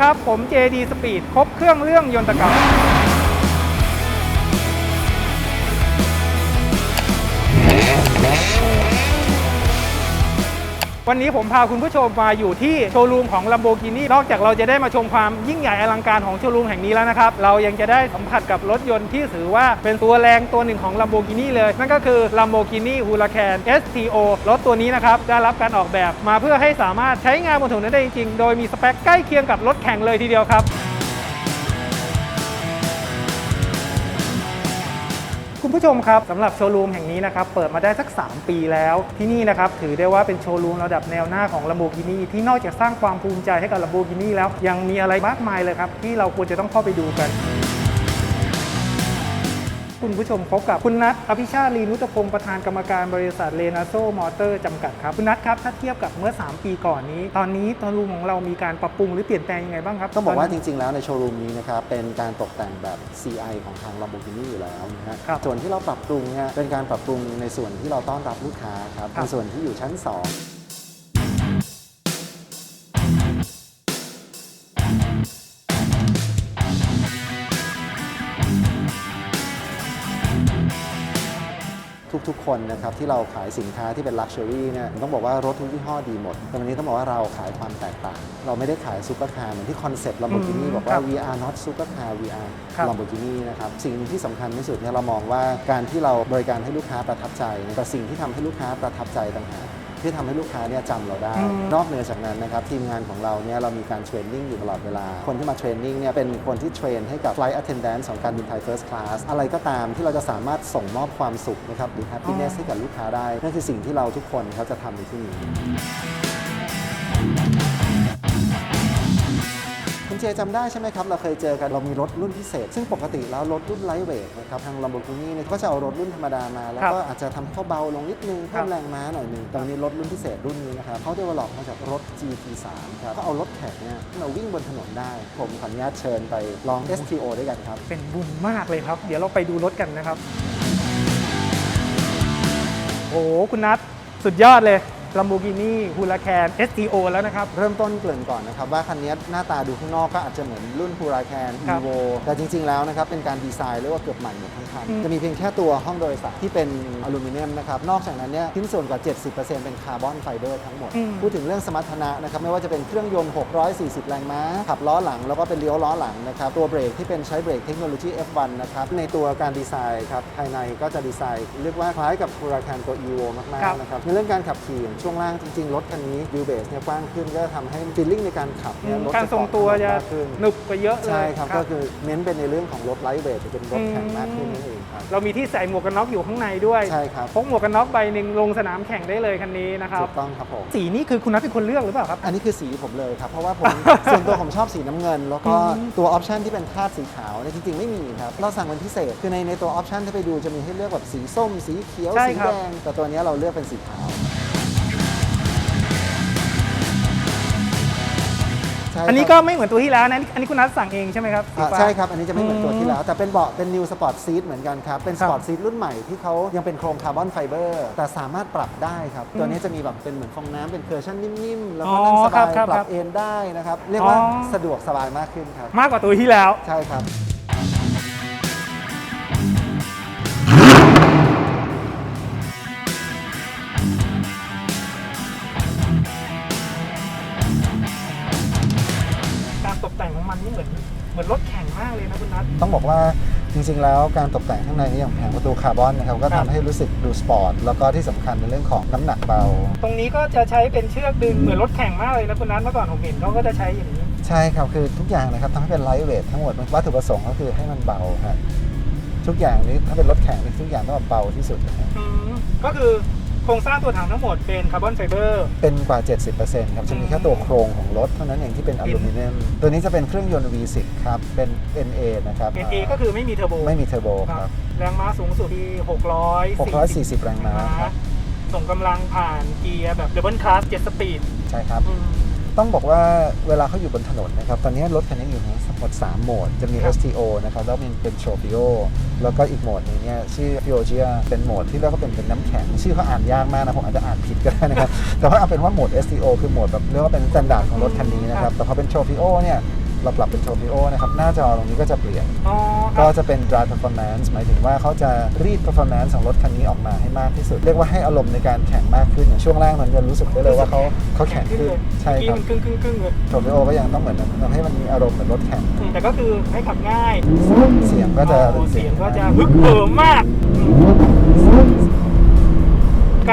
ครับ ผม JD Speed ครบเครื่องเรื่องยนตกรรม วันนี้ผมพาคุณผู้ชมมาอยู่ที่โชว์รูมของ Lamborghini นอกจากเราจะได้มาชมความยิ่งใหญ่อลังการของโชว์รูมแห่งนี้แล้วนะครับ เรายังจะได้สัมผัสกับรถยนต์ที่ถือว่าเป็นตัวแรงตัวหนึ่งของ Lamborghini เลย นั่นก็คือ Lamborghini Huracan STO รถตัวนี้นะครับ ได้รับการออกแบบมาเพื่อให้สามารถใช้งานบนถนนได้จริงๆ โดยมีสเปคใกล้เคียงกับรถแข่งเลยทีเดียวครับ คุณผู้ชมครับสำหรับโชว์รูมแห่งนี้นะครับเปิดมาได้สัก 3 ปีแล้ว ที่นี่นะครับถือได้ว่าเป็นโชว์รูมระดับแนวหน้าของ Lamborghini ที่นอกจากสร้างความภูมิใจให้กับ Lamborghini แล้วยังมีอะไรมากมายเลยครับที่เราควรจะต้องเข้าไปดูกัน คุณผู้ชมพบกับคุณนัทอภิชาติลีนุตพงศ์ประธานกรรมการบริษัทเลนาโซมอเตอร์จำกัดครับ คุณนัทครับ ถ้าเทียบกับเมื่อ 3 ปีก่อนนี้ ตอนนี้โชว์รูมของเรามีการปรับปรุงหรือเปลี่ยนแปลงยังไงบ้างครับต้องบอกว่าตจนนี้ริง ๆ แล้วในโชว์รูมนี้นะครับเป็นการตกแต่งแบบ CI ของทาง Lamborghini อยู่แล้วนะฮะครับส่วนที่เราปรับปรุงเนี่ยเป็นการปรับปรุงในส่วนที่เราต้อนรับลูกค้าครับครับในส่วนที่อยู่ชั้น 2 ทุกๆ คนนะครับที่เราขายสินค้าที่เป็น Luxury เนี่ยต้องบอกว่ารถทุกยี่ห้อดีหมด แต่วันนี้ต้องบอกว่าเราขายความแตกต่าง เราไม่ได้ขายซูเปอร์คาร์เหมือนที่คอนเซ็ปต์ Lamborghini อืมบอกคว่ารับ we are not supercar we are ครับ Lamborghini นะครับสิ่งหนึ่งที่สำคัญที่สุดเนี่ยเรามองว่าการที่เราบริการให้ลูกค้าประทับใจเนี่ยแต่สิ่งที่ทำให้ลูกค้าประทับใจต่างหาก ที่ทำให้ลูกค้าเนี่ยจำเราได้อืมนอกเหนือจากนั้นนะครับทีมงานของเราเนี่ยเรามีการเทรนนิ่งอยู่ตลอดเวลา คนที่มาเทรนนิ่งเนี่ยเป็นคนที่เทรนให้กับ flight attendant ของการบินไทย first class อะไรก็ตามที่เราจะสามารถส่งมอบความสุขนะครับหรือ happiness ให้กับลูกค้าได้ นั่นคือสิ่งที่เราทุกคนเขาจะทำในที่นี้ คุณเจจำได้ใช่ไหมครับ เราเคยเจอกันเรามีรถรุ่นพิเศษ ซึ่งปกติแล้วรถรุ่นไลท์เวทนะครับทาง Lamborghini เนี่ยก็จะเอารถรุ่นธรรมดามา แล้วก็อาจจะทำให้เขาเบาลงนิดนึงครัเพิ่บมแรงม้าหน่อยหนึงแต่วันนี้รถรุ่นพิเศษรุ่นนี้นะครับเขาเดเวลลอปมาจากรถ GT3 ครับก็เอารถแข่งเนี่ยมาวิ่งบนถนนได้ ผมขออนุญาตเชิญไปลอง STO ด้วยกันครับเป็นบุญมากเลยครับ เดี๋ยวเราไปดูรถกันนะครับโอ้โหคุณนัทสุดยอดเลย Lamborghini Huracan STO แล้วนะครับ เริ่มต้นเกริ่นก่อนนะครับ ว่าคันนี้หน้าตาดูข้างนอกก็อาจจะเหมือนรุ่น Huracan ครับ Evo แต่จริง ๆ แล้วนะครับ เป็นการดีไซน์เรียกว่าเกือบใหม่หมดทั้งคันอืมจะมีเพียงแค่ตัวห้องโดยสารที่เป็นอลูมิเนียมนะครับ นอกจากนั้นเนี่ยชิ้นส่วนกว่า 70%เป็นคาร์บอนไฟเบอร์ทั้งหมด อืม พูดถึงเรื่องสมรรถนะนะครับไม่ว่าจะเป็นเครื่องยนต์ 640 แรงม้า ขับล้อหลัง แล้วก็เป็นเลี้ยวล้อหลังนะครับตัวเบรกที่เป็นใช้เบรกเทคโนโลยี F1 นะครับในตัวการดีไซน์ครับภายในก็จะดีไซน์ เรียกว่าคล้ายกับ Huracan ตัว Evo มากครับ ๆนะครับในเรื่องการขับขี่อย่างช่วงล่างจริงๆ รถคันนี้วิวเบสเนี่ยกว้างขึ้นก็ทำให้ฟีลลิ่งในการขับเนี่ยรถการทรงตัวจะมากขึ้นหนึบกว่าเยอะเลยใช่ครับก็คือเน้นเป็นในเรื่องของรถไลท์เวทจะเป็นรถแข่งมากขึ้นนั่นเองครับเรามีที่ใส่หมวกกันน็อกอยู่ข้างในด้วยใช่ครับพกหมวกกันน็อกใบหนึ่งลงสนามแข่งได้เลยคันนี้นะครับ ถูกต้องครับผม สีนี้คือคุณนัทเป็นคนเลือกหรือเปล่าครับ อันนี้คือสีผมเลยครับ เพราะว่าผม ส่วนตัวผมชอบสีน้ำเงิน แล้วก็อืมตัวออปชันที่เป็นคาดสีขาวเนี่ยจริง ๆ ไม่มีครับ เราสั่งเป็นพิเศษ คือในในตัวออปชันที่ไปดูจะมีให้เลือกแบบสีส้ม สีเขียว ใช่สีครัแดบงแต่ตัวเนี้ยเราเลือกเป็นสีขาว อันนี้คก็รับไม่เหมือนตัวที่แล้วนะอันนี้คุณนัทสั่งเองใช่ไหมครับสีอ่าฟ้า ใช่ครับ อันนี้จะไม่เหมือนตัวที่อืมแล้ว แต่เป็นเบาะเป็น New Sport Seat เหมือนกันครับ เป็นครับ Sport Seat รุ่นใหม่ที่เขายังเป็นโครงคาร์บอนไฟเบอร์แต่สามารถปรับได้ครับ ตัวนี้จะมีแบบเป็นเหมือนฟองน้ำเป็นเคอร์ชั่นนิ่มๆ แล้วก็นั่งสอ๋อครับบายครับปรัครับบเอนได้นะครับ เรียกว่าอ๋อ สะดวกสบายมากขึ้นครับ มากกว่าตัวที่แล้ว ใช่ครับ ตกแต่งของมันนี่เหมือนเหมือนรถแข่งมากเลยนะคุณนัท ต้องบอกว่าจริงๆ แล้วการตกแต่งข้างในอย่างแผงประตูคาร์บอนนะครับก็ครัทำบ ให้รู้สึกดูสปอร์ต แล้วก็ที่สำคัญในเรื่องของน้ำหนักเบา ตรงนี้ก็จะใช้เป็นเชือกดึงเหมือนรถแข่งมากเลยนะคุณนัทเมื่อก่อนผมเห็นเขาก็จะใช้อย่างนี้ ใช่ครับ คือทุกอย่างนะครับทำให้เป็นไลท์เวททั้งหมดวัตถุประสงค์ก็คือให้มันเบาครับทุกอย่างนี้ถ้าเป็นรถแข่งนี่ทุกอย่างต้องแบบเบาที่สุดนะครับ อืมก็คือ โครงสร้างตัวถังทั้งหมดเป็นคาร์บอนไฟเบอร์ เป็นกว่า 70%ครับจะมีแค่ตัวโครงของรถเท่านั้นเองที่เป็นอลูมิเนียม ตัวนี้จะเป็นเครื่องยนต์ V10 ครับ เป็น NA นะครับ NA ก็คือไม่มีเทอร์โบ ไม่มีเทอร์โบคครัรับบแรงม้าสูงสุดที่640 640 แรงม้าครับส่งกำลังผ่านเกียร์แบบดับเบิลคลาส7สปีด ใช่ครับ ต้องบอกว่าเวลาเขาอยู่บนถนนนะครับ ตอนนี้รถคันนี้อยู่ทั้งหมด 3 โหมด จะมีครับ STO นะครับ แล้วมันเป็นโชฟิโอแล้วก็อีกโหมดหนึงเนี่ยชื่อ f i o g i a เป็นโหมดที่เรียกว่าเป็นเป็นน้ำแข็ง ชื่อเขาอ่านยากมากนะ ผมอาจจะอ่านผิดก็ได้นะครับ แต่ว่าเอาเป็นว่าโหมด STO คือโหมดแบบเรียกว่าเป็นสแตนดาร์ดของรถคันนี้นะครับ แต่พอเป็นโชฟิโอเนี่ย เราปรับเป็นโทบิโอนะครับหน้าจอตรงนี้ก็จะเปลี่ยน อ๋อคก็รับจะเป็น drive performance หมายถึงว่าเขาจะรีด performance ของรถคันนี้ออกมาให้มากที่สุด เรียกว่าให้อารมณ์ในการแข่งมากขึ้นอย่างช่วงล่างมันจะรู้สึกได้เลยว่าเขาเขาแข่งขึ้นเลยใช่เมื่อกี้ครับมันครึ่งครึ่งครึ่งเลยโทบิโอก็ยังต้องเหมือนทำให้มันมีอารมณ์เหมือนรถแข่งอืมแต่ก็คือให้ขับง่ายเสียงก็จะโอ้เป็นเสียงก็จะที่ฮึกเหิมมาก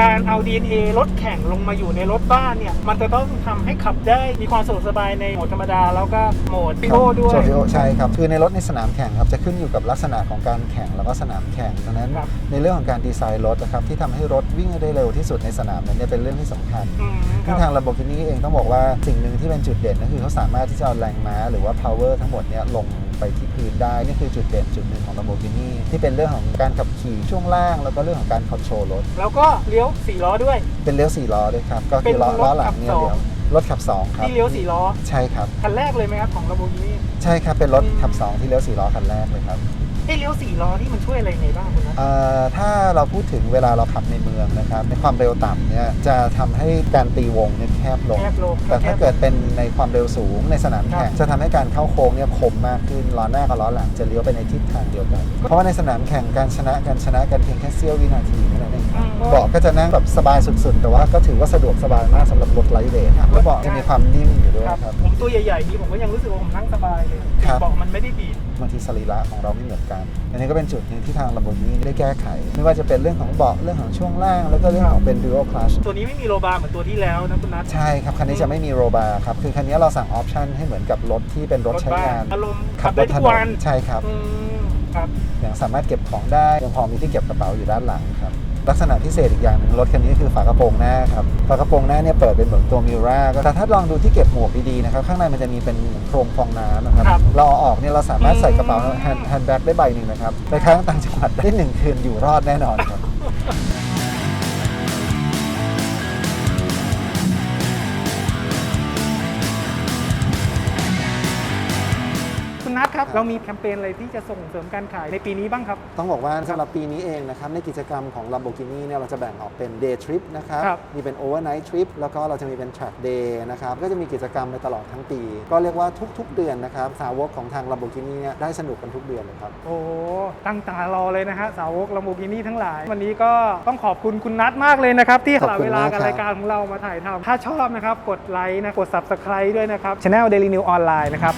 การเอา DNA รถแข่งลงมาอยู่ในรถบ้านเนี่ย มันจะต้องทำให้ขับได้มีความสะดวกสบายในโหมดธรรมดา แล้วก็โหมดปิโอด้วยโทบิโอใช่ครับ คือในรถในสนามแข่งครับ จะขึ้นอยู่กับลักษณะของการแข่งแล้วก็สนามแข่งดังนั้น ครับ ในเรื่องของการดีไซน์รถนะครับที่ทำให้รถวิ่งได้เร็วที่สุดในสนามนั้นเนี่ยเป็นเรื่องที่สำคัญ อืมคที่รับทาง Lamborghini เองต้องบอกว่าสิ่งหนึ่งที่เป็นจุดเด่นก็คือเขาสามารถที่จะเอาแรงม้าหรือว่า power ทั้งหมดเนี่ยลง ไปที่พื้นได้นี่คือจุดเด่นจุดหนึ่งของ Lamborghini ที่เป็นเรื่องของการขับขี่ช่วงล่าง แล้วก็เรื่องของการคอนโทรลรถ แล้วก็เลี้ยวสี่ล้อด้วย เป็นเลี้ยว4ล้อด้วยครับ ก็คือล้อเป็นรถล้อหลัขังบเนี่ยสองเลี้ยว รถขับ 2 ครับ ที่เลี้ยวสี่ล้อใช่ครับ คันแรกเลยไหมครับของ Lamborghini ใช่ครับ เป็นรถอืมขับ 2 ที่เลี้ยว4ล้อคันแรกเลยครับไอ้เลี้ยวสี่ล้อนี่มันช่วยอะไรยังไงบ้างคุณนัทเอ่อถ้าเราพูดถึงเวลาเราขับในเมืองนะครับ ในความเร็วต่ำเนี่ยจะทำให้การตีวงเนี่ยแคบลง แคบลงแต่ถ้าแคบเกิดเป็นในความเร็วสูงในสนามครัแข่บงจะทำให้การเข้าโค้งเนี่ยคมมากขึ้นล้อหน้ากับล้อหลังจะเลี้ยวไปในทิศทางเดียวกัน เพราะว่าในสนามแข่งการชนะการชนะกันเพียงแค่เสี้ยววินาทีเท่านั้นเองครับอืมเบาะก็จะนั่งแบบสบายสุดๆ แต่ว่าก็ถือว่าสะดวกสบายมากสำหรับรถไลท์เวทครับแล้วเบาะจะมีความนิ่มอยู่ด้วยครับครับ ผมตัวใหญ่ๆนี้ผมก็ยังรู้สึกว่าผมนั่งสบายเลยครับ เบอกมันไม่ได้บีบบางทีสรีระของเราไม่เหมือนกัน อันนี้ก็เป็นจุดหนึงที่ทาง Lamborghini ได้แก้ไข ไม่ว่าจะเป็นเรื่องของเบาะเรื่องของช่วงล่าง แล้วก็เรื่องของเป็น dual clutch ตัวนี้ไม่มีโลบาร์เหมือนตัวที่แล้วนะคุณนัทใช่ครับ คันนี้จะไม่มีโรบาร์ครับ คือคันนี้เราสั่งออปชันให้เหมือนกับรถที่เป็นรถใช้งานอารมณ์ขับได้ทุกวันใช่ครับ อืมครับอย่างสามารถเก็บของได้ยังพอมีที่เก็บกระเป๋าอยู่ด้านหลังครับ ลักษณะพิเศษอีกอย่างหนึ่งรถคันนี้คือฝากระโปรงหน้าครับฝากระโปรงหน้าเนี่ยเปิดเป็นเหมือนตัวมิราก็แต่ถ้าลองดูที่เก็บหมวกดีๆนะครับข้างในมันจะมีเป็นเหมือนโครงฟองน้ำนะครับครับเราเอาออกเนี่ยเราสามารถใส่กระเป๋าอืมแฮนด์แฮนด์แบ็กได้ใบหนึ่งนะครับไปค้างต่างจังหวัดได้หนึ่งคืนอยู่รอดแน่นอนครับ นัทครับ เรามีแคมเปญอะไรที่จะส่งเสริมการขายในปีนี้บ้างครับ ต้องบอกว่าสำหรับปีนี้เองนะครับ ในกิจกรรมของ Lamborghini เนี่ยเราจะแบ่งออกเป็น day trip นะครับ ครับมีเป็น overnight trip แล้วก็เราจะมีเป็น track day นะครับ ก็จะมีกิจกรรมไปตลอดทั้งปี ก็เรียกว่าทุก ๆ เดือนนะครับ สาวกของทาง Lamborghini เนี่ยได้สนุกกันทุกเดือนเลยครับ โอ้โหตั้งตารอเลยนะฮะสาวกลัมโบกินี่ทั้งหลาย วันนี้ก็ต้องขอบคุณคุณนัทมากเลยนะครับ ที่ขสอบละคุณเวลามากกับครับ รายการของเรามาถ่ายทำถ้าชอบนะครับ กดไลค์นะกด subscribe ด้วยนะครับ Channel Daily New ออนไลน์นะครับ